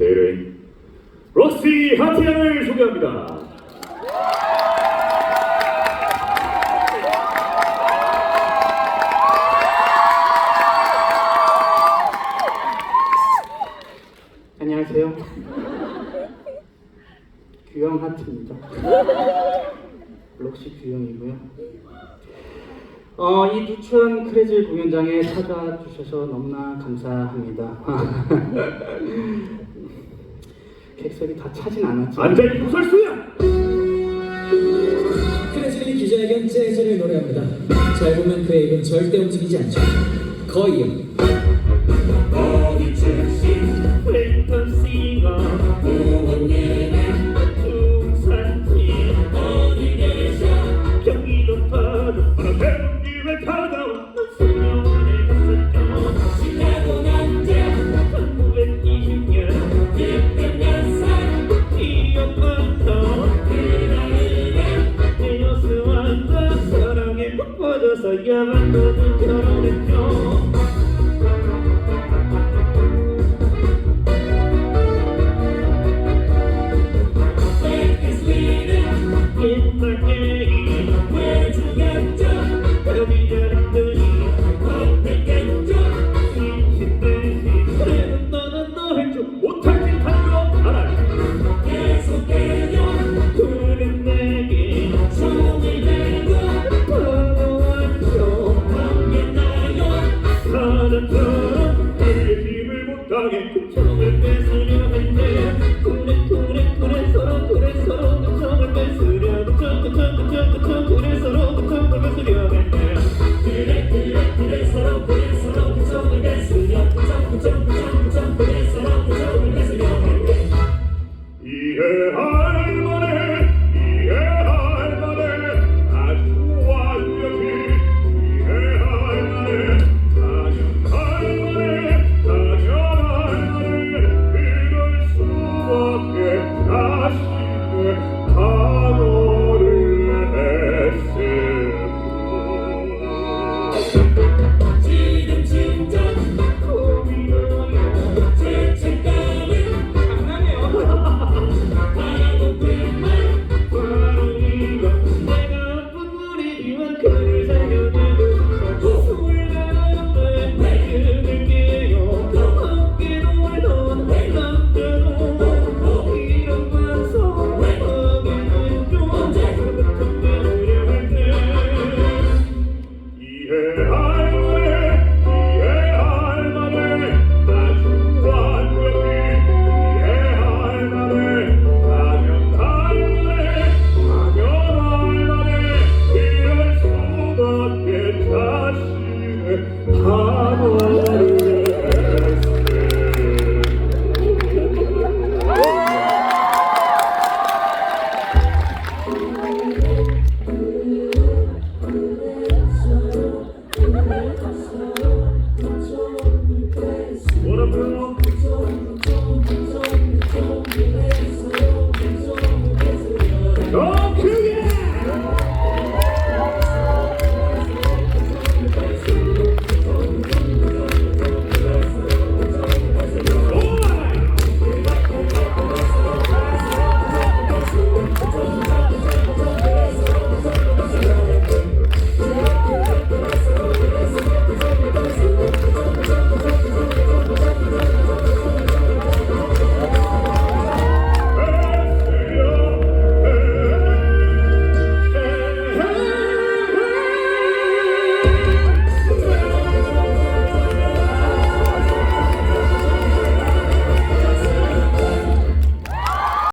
제일은 록시 하트양을 소개합니다. 안녕하세요. 규영 하트입니다. 록시 규영이고요. 어, 이 누추한 크레즐 공연장에 찾아와 주셔서 너무나 감사합니다. 객석이 다 차진 않았죠. 앉아있는 구설수야! 크레즐이 기자회견 재즈를 노래합니다. 잘 보면 그의 입은 절대 움직이지 않죠. 거의 Sevgiye ben dövdüm 금성을 뺏으려 했네 그래 서로 그래 서로 금성을 뺏으려 그쳐 그쳐 그쳐 그쳐 그래 Lord.